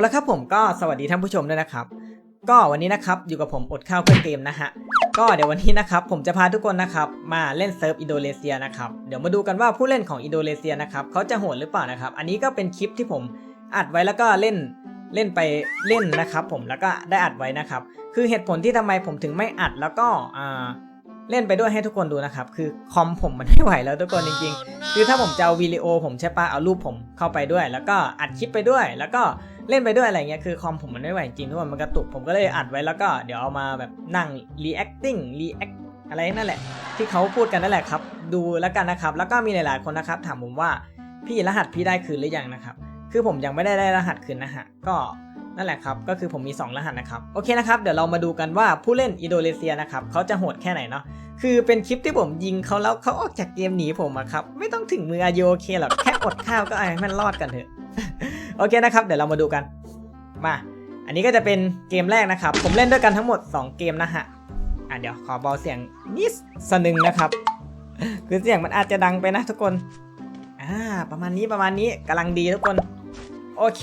แล้วครับผมก็สวัสดีท่านผู้ชมด้วยนะครับ ก็วันนี้นะครับอยู่กับผมอดข้าวเพื่อนเกมนะฮะก็เดี๋ยววันนี้นะครับผมจะพาทุกคนนะครับมาเล่นเซิร์ฟอินโดนีเซียนะครับเดี๋ยวมาดูกันว่าผู้เล่นของอินโดนีเซียนะครับเขาจะโหดหรือเปล่านะครับอันนี้ก็เป็นคลิปที่ผมอัดไว้แล้วก็เล่นเล่นไปเล่นนะครับ ผมแล้วก็ได้อัดไว้นะครับ คือเหตุผลที่ทำไมผมถึงไม่อัดแล้วก็อ่าเล่นไปด้วยให้ทุกคนดูนะครับ คือคอมผมมันไม่ไหวแล้วทุกคนจริงๆ คือถ้าผมจะเอาวิดีโอผมใช่ปะเอารูปผมเข้าไปด้วย แล้วก็อัดคลิปไปด้วย แล้วก็ เล่นไปด้วยอะไรเงี้ยคือคอมผมมันไม่ไหวจริงทุกคนมันกระตุกผมก็เลยอัดไว้แล้วก็เดี๋ยวเอามาแบบนั่ง reacting react อะไรนั่นแหละ ที่เขาพูดกันนั่นแหละครับ ดูแล้วกันนะครับ แล้วก็มีหลาย ๆ คนนะครับ ถามผมว่าพี่รหัสพี่ได้คืนหรือยังนะครับ คือผมยังไม่ได้ได้รหัสคืนนะฮะก็นั่นแหละครับ ก็คือผมมี 2 รหัสนะครับ โอเคนะครับ เดี๋ยวเรามาดูกันว่าผู้เล่นอินโดนีเซียนะครับเขาจะโหดแค่ไหนเนาะ คือเป็นคลิปที่ผมยิงเขาแล้วเขาออกจากเกมหนีผมอะครับ ไม่ต้องถึงมืออายโอเคหรอก แค่อดข้าวก็เอาให้มันรอดกันเถอะ โอเคนะครับ เดี๋ยวเรามาดูกัน มา อันนี้ก็จะเป็นเกมแรกนะครับ ผมเล่นด้วยกันทั้งหมด 2 เกมนะฮะ อะเดี๋ยวขอเบาเสียงนิดสนึงนะครับ คือเสียงมันอาจจะดังไปนะทุกคน อ่า ประมาณนี้ประมาณนี้กำลังดีทุกคน โอเค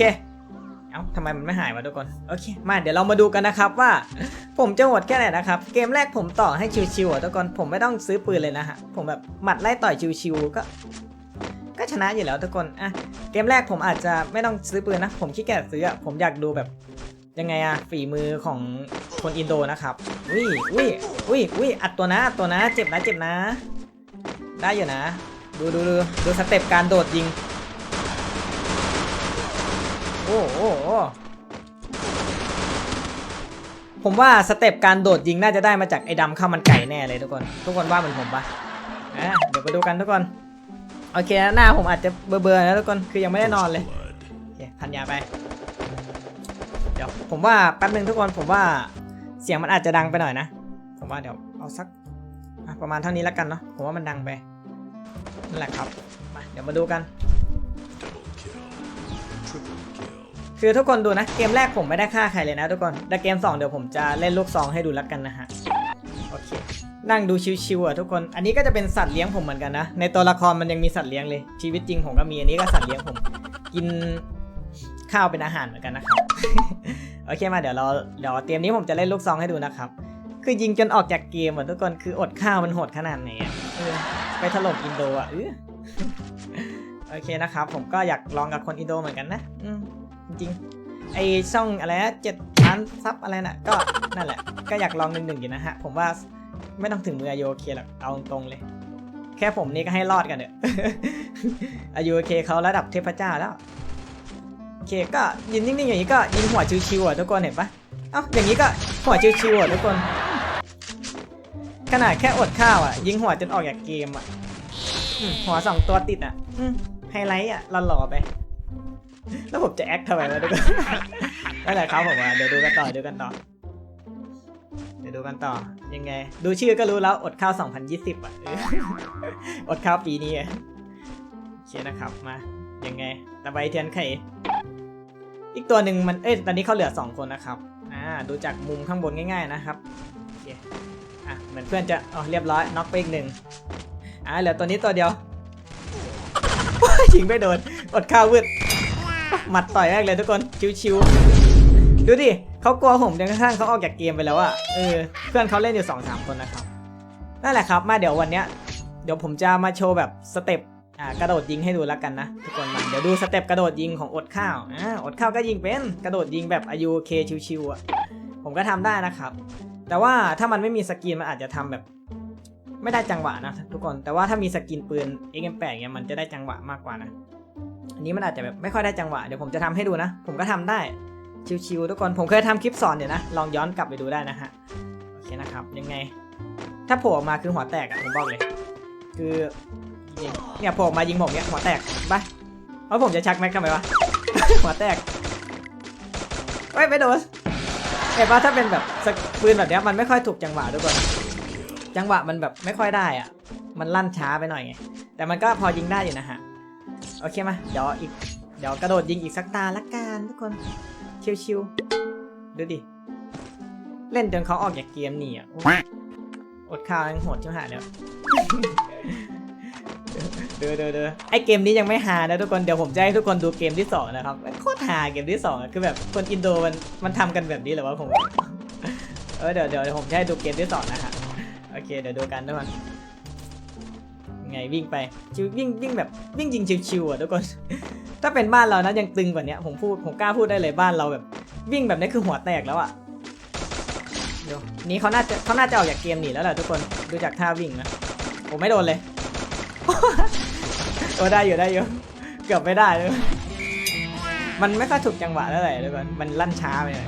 เอ้าทำไมมันไม่หายวะทุกคน โอเค มาเดี๋ยวเรามาดูกันนะครับว่า ผมจะโหดแค่ไหนนะครับ เกมแรกผมต่อให้ชิวๆอะทุกคน ผมไม่ต้องซื้อปืนเลยนะฮะ ผมแบบหมัดไล่ต่อยชิวๆก็ ก็ชนะอยู่แล้วทุกคนอะเกมแรกผมอาจจะไม่ต้องซื้อปืนนะ ผมขี้เกียจซื้ออะผมอยากดูแบบยังไงอะฝีมือของคนอินโดนะครับอุ้ยอุ้ยอุ้ยอุ้ยอัดตัวนะอัดตัวนะเจ็บนะเจ็บนะ ได้อยู่นะ ดูดูดูดูสเต็ปการโดดยิง โอ้โอ้ผมว่าสเต็ปการโดดยิงน่าจะได้มาจากไอ้ดำข้าวมันไก่แน่เลยทุกคน ทุกคนว่าเหมือนผมปะเดี๋ยวไปดูกันทุกคน โอเคหน้าผมอาจจะเบลอๆนะทุกคนคือยังไม่ได้นอนเลยโอเคพันยาไป เดี๋ยวผมว่าแป๊บหนึ่งทุกคนผมว่าเสียงมันอาจจะดังไปหน่อยนะ ผมว่าเดี๋ยวเอาสักประมาณเท่านี้แล้วกันเนาะผมว่ามันดังไปนั่นแหละครับมาเดี๋ยวมาดูกัน คือทุกคนดูนะเกมแรกผมไม่ได้ฆ่าใครเลยนะทุกคนแต่เกม 2 เดี๋ยวผมจะเล่นลูกซองให้ดูแล้วกันนะฮะ นั่งดูชิวๆอะทุกคน อันนี้ก็จะเป็นสัตว์เลี้ยงผมเหมือนกันนะ ในตัวละครมันยังมีสัตว์เลี้ยงเลย ชีวิตจริงผมก็มีอันนี้ก็สัตว์เลี้ยงผม กินข้าวเป็นอาหารเหมือนกันนะครับ โอเคมาเดี๋ยวเราเดี๋ยวเตรียมนี้ผมจะเล่นลูกซองให้ดูนะครับ คือยิงจนออกจากเกมเหมือะทุกคน คืออดข้าวมันโหดขนาดไหนอะไปถล่มอินโดอะเออโอเคนะครับ ผมก็อยากลองกับคนอินโดเหมือนกันนะจริงๆไอช่องอะไรนะเจ็ดล้านซับอะไรน่ะ ก็นั่นแหละ ก็อยากลองหนึ่งหนึ่งอยู่นะฮะ ผมว่า ไม่ต้องถึงมืออายุโอเคหรอกเอาตรงๆเลย แค่ผมนี่ก็ให้รอดกันเถอะอายุโอเคเขาระดับเทพเจ้าแล้วโอเคก็ยินนิ่งๆอย่างนี้ก็ยิงหัวชิวๆอะทุกคนเห็นปะเอ้าอย่างนี้ก็หัวชิวๆอะทุกคน ขนาดแค่อดข้าวอะ ยิงหัวจนออกจากเกมอะหัวสองตัวติดอะไฮไลท์อะหล่อๆไป แล้วผมจะแอคทำไมวะทุกคนนั่นแหละครับผมว่าเดี๋ยวดูกันต่อดูกันต่อ ดี๋ยวดูกันต่อยังไง ดูชื่อก็รู้แล้วอดข้าว 2020 อะเอออดข้าวปีนี้อะโอเคนะครับมายังไงตะไบเทียนไข่อีกตัวหนึ่งมันเอ้ยตอนนี้เขาเหลือ 2 คนนะครับอ่าดูจากมุมข้างบนง่าย ๆนะครับโอเคอะเหมือนเพื่อนจะอ๋อเรียบร้อยน็อกไปอีกหนึ่งอ่าเหลือตัวนี้ตัวเดียวยิงไม่โดนอดข้าววืดหมัดต่อยแรกเลยทุกคนชิวๆ ดูดิเขากลัวผมจนกระทั่งเขาออกจากเกมไปแล้วอะเออเพื่อนเขาเล่นอยู่2องสามคนนะครับนั่นแหละครับ มาเดี๋ยววันเนี้ยเดี๋ยวผมจะมาโชว์แบบสเต็ปอ่ากระโดดยิงให้ดูแล้วกันนะทุกคนมาเดี๋ยวดูสเต็ปกระโดดยิงของอดข้าวอ่าอดข้าวก็ยิงเป็นกระโดดยิงแบบอายุเคชิวๆอะผมก็ทำได้นะครับ แต่ว่าถ้ามันไม่มีสกินมันอาจจะทำแบบ ไม่ได้จังหวะนะทุกคนแต่ว่าถ้ามีสกินปืน XM8 เงี้ยมันจะได้จังหวะมากกว่านะอันนี้มันอาจจะแบบไม่ค่อยได้จังหวะเดี๋ยวผมจะทำให้ดูนะ ผมก็ทำได้ ชิวๆทุกคนผมเคยทำคลิปสอนเดี๋ยวนะ ลองย้อนกลับไปดูได้นะฮะ โอเคนะครับ ยังไง ถ้าโผล่ออกมาคือหัวแตกอะผมบอกเลย คือยิงเนี่ยโผล่มายิงผมเนี่ยหัวแตกไปเพราะผมจะชักแม็กทำไมวะ หัวแตกเฮ้ยไม่โดนเห็นปะถ้าเป็นแบบสกปืนแบบเนี้ยมันไม่ค่อยถูกจังหวะทุกคน จังหวะมันแบบไม่ค่อยได้อะมันลั่นช้าไปหน่อยไง แต่มันก็พอยิงได้อยู่นะฮะ โอเคมา เดี๋ยวอีก เดี๋ยวกระโดดยิงอีกสักตาละกันทุกคน ชิวๆดูดิ เล่นจนเขาออกจากเกมหนีอะโอ้ยอดข้าวยังโหดชิบหายแล้วเดี๋ยวเดี๋ยวเดี๋ยวไอเกมนี้ยังไม่ฮานะทุกคน เดี๋ยวผมจะให้ทุกคนดูเกมที่สองนะครับโคตรฮาเกมที่สองอะคือแบบคนอินโดมันมันทำกันแบบนี้เหรอวะผม เออเดี๋ยวเดี๋ยวผมจะให้ดูเกมที่สองนะฮะโอเคเดี๋ยวดูกันทุกคนไงวิ่งไปชิววิ่งวิ่งแบบวิ่งจริงชิวๆอะทุกคน ถ้าเป็นบ้านเรานะยังตึงกว่านี้ผมพูดผมกล้าพูดได้เลยบ้านเราแบบ วิ่งแบบนี้คือหัวแตกแล้วอะเดี๋ยวนี้เขาน่าจะเขาน่าจะออกจากเกมหนีแล้วแหละทุกคนดูจากท่าวิ่งนะผมไม่โดนเลยโอ้ได้อยู่ได้อยู่เกือบไม่ได้เลยมันไม่ค่อยถูกจังหวะเท่าไหร่ทุกคนมันลั่นช้าไปหน่อย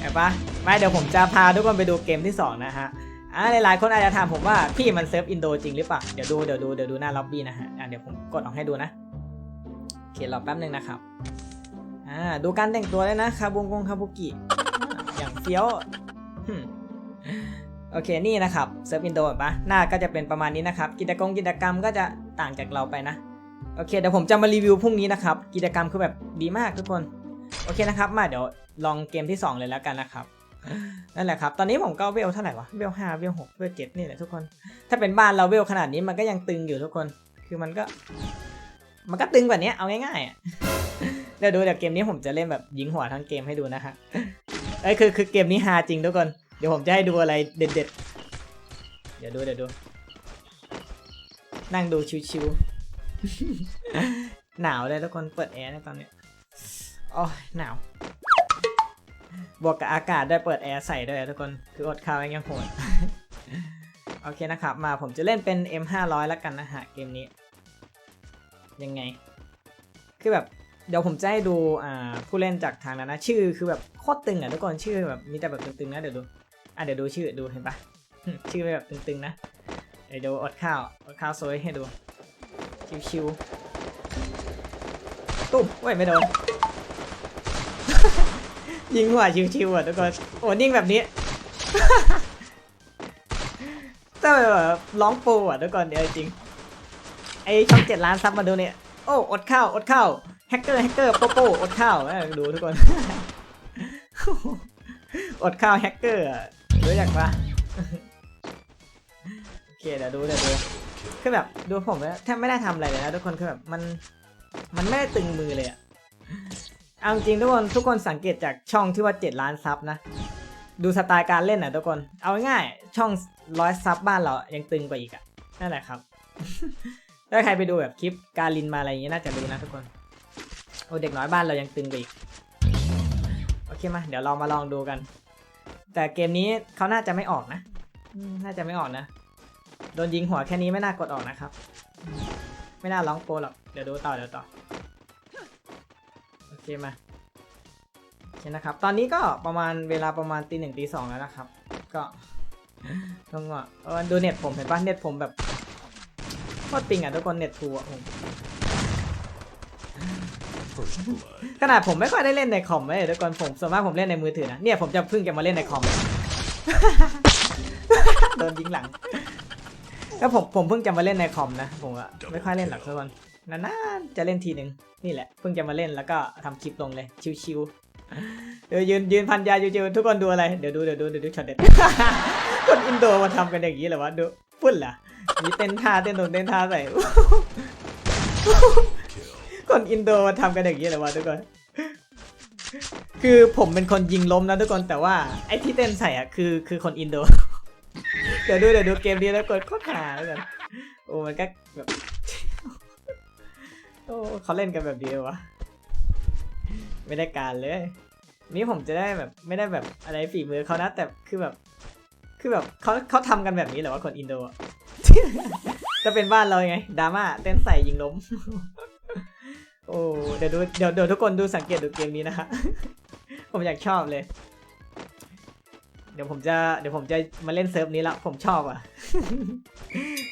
เห็นปะไม่เดี๋ยวผมจะพาทุกคนไปดูเกมที่สองนะฮะ อ่าหลายๆคนอาจจะถามผมว่าพี่มันเซิร์ฟอินโดจริงหรือเปล่าเดี๋ยวดูเดี๋ยวดูเดี๋ยวดูหน้าล็อบบี้นะฮะอะเดี๋ยวผมกดออกให้ดูนะโอเครอแป๊บนึงนะครับอ่าดูการแต่งตัวเลยนะคาบุงกงคาบุกิอย่างเฟี้ยวโอเคนี่นะครับเซิร์ฟอินโดปะหน้าก็จะเป็นประมาณนี้นะครับ กิจกรรมกิจกรรมก็จะต่างจากเราไปนะโอเคเดี๋ยวผมจะมารีวิวพรุ่งนี้นะครับ กิจกรรมคือแบบดีมากทุกคน โอเคนะครับ มาเดี๋ยวลองเกมที่ 2 เลยแล้วกันนะครับ นั่นแหละครับ ตอนนี้ผมก็เวลเท่าไหร่วะ เวลห้าเวลหกเวลเจ็ดนี่แหละทุกคน ถ้าเป็นบ้านเราเวลขนาดนี้มันก็ยังตึงอยู่ทุกคน คือมันก็ มันก็ตึงกว่านี้เอาง่ายๆอะเดี๋ยวดูเดี๋ยวเกมนี้ผมจะเล่นแบบยิงหัวทั้งเกมให้ดูนะฮะเอ้ยคือคือเกมนี้ฮาจริงทุกคน เดี๋ยวผมจะให้ดูอะไรเด็ดๆ เดี๋ยวดูเดี๋ยวดู นั่งดูชิวๆ หนาวเลยทุกคน เปิดแอร์ในะตอนนี้ โอ้ยหนาว บวกกับอากาศได้เปิดแอร์ใส่ด้วยทุกคน คืออดข้าวยังโหด โอเคนะครับ มาผมจะเล่นเป็น M500 แล้วกันนะฮะ เกมนี้ ยังไง คือแบบ เดี๋ยวผมจะให้ดูอ่าผู้เล่นจากทางนั้นนะ ชื่อคือแบบโคตรตึงอะทุกคน ชื่อแบบมีแต่แบบตึงๆนะเดี๋ยวดู อะเดี๋ยวดูชื่อดูเห็นปะชื่อแบบตึงๆนะ เดี๋ยวดูอดข้าว อดข้าวโซยให้ดู ชิวๆตุ้มเว้ยไม่โดน ยิงหัวชิวๆอะทุกคนโอ้นิ่งแบบนี้แต่แบบร้องปรอะทุกคนเดี๋ยวจริงไอช่องเจ็ดล้านซับมาดูเนี่ยโอ้อดข้าวอดข้าวแฮกเกอร์แฮกเกอร์โปโปอดข้าวดูทุกคนอดข้าวแฮกเกอร์รู้จักปะโอเคเดี๋ยวดูเดี๋ยวดูคือแบบดูผมแล้วแทบไม่ได้ทำอะไรเลยนะทุกคนคือแบบมันมันไม่ได้ตึงมือเลยอะ เอาจริงทุกคนทุกคนสังเกตจากช่องที่ว่า 7 ล้านซับนะ ดูสไตล์การเล่นนะทุกคน เอาง่ายช่องร้อยซับบ้านเรายังตึงกว่าอีกอะนั่นแหละครับ ถ้าใครไปดูแบบคลิปการลินมาอะไรอย่างงี้ยน่าจะรู้นะทุกคน โอ้เด็กน้อยบ้านเรายังตึงกว่าอีก โอเคมาเดี๋ยวเรามาลองดูกัน แต่เกมนี้เขาน่าจะไม่ออกนะ น่าจะไม่ออกนะ โดนยิงหัวแค่นี้ไม่น่ากดออกนะครับ ไม่น่าร้องโปรหรอก เดี๋ยวดูต่อเดี๋ยวต่อ เคมาโอเคนะครับ ตอนนี้ก็ประมาณเวลาประมาณตีหนึ่งตีสองแล้วนะครับ ก็ต้องว่าเออดูเน็ตผมเห็นปะเน็ตผมแบบโคตรปิงอะทุกคนเน็ตทูอะผมขนาดผมไม่ค่อยได้เล่นในคอมเลยทุกคนผมส่วนมากผมเล่นในมือถือนะเนี่ยผมจะเพิ่งจะมาเล่นในคอมโดนยิงหลังก็ผมผมเพิ่งจะมาเล่นในคอมนะผมอะไม่ค่อยเล่นหรอกทุกคน นานๆจะเล่นทีหนึ่งนี่แหละ เพิ่งจะมาเล่นแล้วก็ทำคลิปลงเลยชิวๆเดี๋ยวยืนยืนพันยาชิวๆทุกคนดูอะไรเดี๋ยวดูเดี๋ยวดูเดี๋ยวดูช็อตเด็ดคนอินโดมาทำกันอย่างนี้เหรอวะดูพุ่นล่ะมีเต้นท่าเต้นตรงเต้นท่าใส่คนอินโดมาทำกันอย่างนี้เลยวะทุกคนคือผมเป็นคนยิงล้มนะทุกคนแต่ว่าไอ้ที่เต้นใส่อะคือคือคนอินโด เดี๋ยวดูเดี๋ยวดูเกมนี้แล้วกดโคตรหาแล้วกันโอ้มันก็แบบ อ้เขาเล่นกันแบบนี้เลยวะไม่ได้การเลย นี่ผมจะได้แบบไม่ได้แบบอะไรฝีมือเขานะ แต่คือแบบ คือแบบเขาเขาทำกันแบบนี้เหรอวะคนอินโดอะจะเป็นบ้านเราไงดราม่าเต้นใส่ยิงล้ม โอ้เดี๋ยวดูเดี๋ยวเดี๋ยวทุกคนดูสังเกตดูเกมนี้นะฮะผมอยากชอบเลย เดี๋ยวผมจะเดี๋ยวผมจะมาเล่นเซิร์ฟนี้ละผมชอบอะ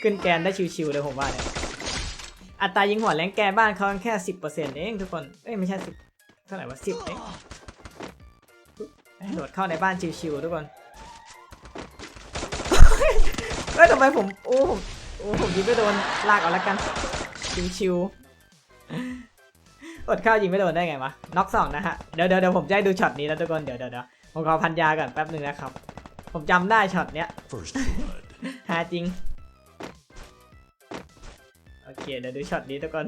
ขึ้นแกนได้ชิวๆเลยผมว่าเนี่ย อัตรายิงหัวแรงแกนบ้านเขาแค่สิบเปอร์เซ็นต์เองทุกคน เอ้ยไม่ใช่สิบเท่าไหร่วะสิบเองโดดเข้าในบ้านชิวๆทุกคนเอ้ยทำไมผมโอ้ผมโอ้ผมยิงไม่โดนลากเอาละกันชิวๆอดข้าวยิงไม่โดนได้ไงวะน็อกสองนะฮะเดี๋ยวเดี๋ยวเดี๋ยวผมจะให้ดูช็อตนี้แล้วทุกคนเดี๋ยวเดี๋ยวเดี๋ยวผมขอพันยาก่อนแป๊บหนึ่งนะครับ ผมจำได้ช็อตเนี้ย First blood. หาจริงโอ เคเดี๋ยวดูช็อตนี้ทุกคน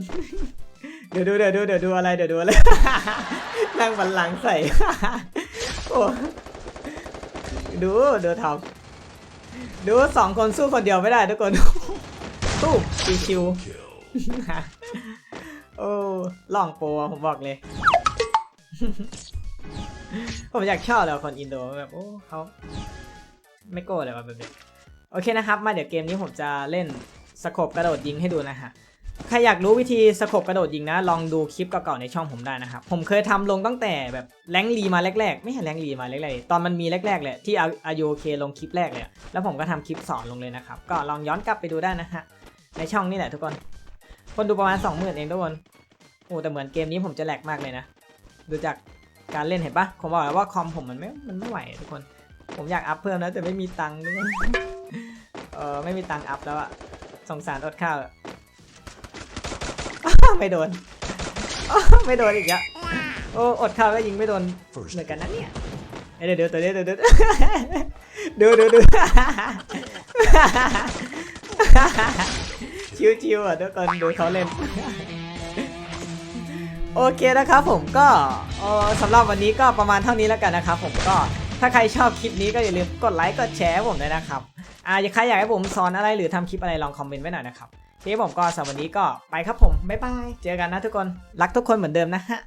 เดี๋ยวดูเดี๋ยวดูเดี๋ยวดูอะไรเดี๋ยวดูอะไรนั่งบันลังใส่โอ้ดูดูทำดูสองคนสู้คนเดียวไม่ได้ทุกคนตู้ชิวโอ้ล่องโปรอะผมบอกเลย ผมอยากชอบเลยคนอินโดแบบโอ้เขาไม่โก้เลยว่ะแบบนี้โอเคนะครับ มาเดี๋ยวเกมนี้ผมจะเล่น สโคบกระโดดยิงให้ดูนะฮะใครอยากรู้วิธีสโคบกระโดดยิงนะ ลองดูคลิปเก่าๆในช่องผมได้นะครับ ผมเคยทำลงตั้งแต่แบบแรงลีมาแรกๆ ไม่ใช่แรงลีมาแรกๆ ตอนมันมีแรกๆเลยที่อายุเคลงคลิปแรกเลยแล้วผมก็ทำคลิปสอนลงเลยนะครับ ก็ลองย้อนกลับไปดูได้นะฮะ ในช่องนี่แหละทุกคน คนดูประมาณ 20,000เองทุกคน โอ้แต่เหมือนเกมนี้ผมจะแหลกมากเลยนะ ดูจากการเล่นเห็นปะผมบอกแล้วว่าคอมผมมันไม่ มันไม่ไหวทุกคน ผมอยากอัพเพิ่มนะแต่ไม่มีตังค์ด้วยเออไม่มีตังค์อัพแล้วอะ สงสารอดข้าวไม่โดนไม่โดนอีกอะโอ้อดข้าวก็ยิงไม่โดนเหมือนกันนะเนี่ยเดี๋ยวเดี๋ยวเดี๋ยวเดี๋ยวเดี๋ยวดูดูดูชิวๆอะทุกคนดูเขาเล่น โอเคนะครับผมก็สำหรับวันนี้ก็ประมาณเท่านี้แล้วกันนะครับผมก็ถ้าใครชอบคลิปนี้ก็อย่าลืมกดไลค์กดแชร์ผมด้วยนะครับ อ่าใครอยากให้ผมสอนอะไรหรือทำคลิปอะไรลองคอมเมนต์ไว้หน่อยนะครับทีนี้ผมก็สำหรับวันนี้ก็ไปครับผมบ๊ายบายเจอกันนะทุกคนรักทุกคนเหมือนเดิมนะฮะ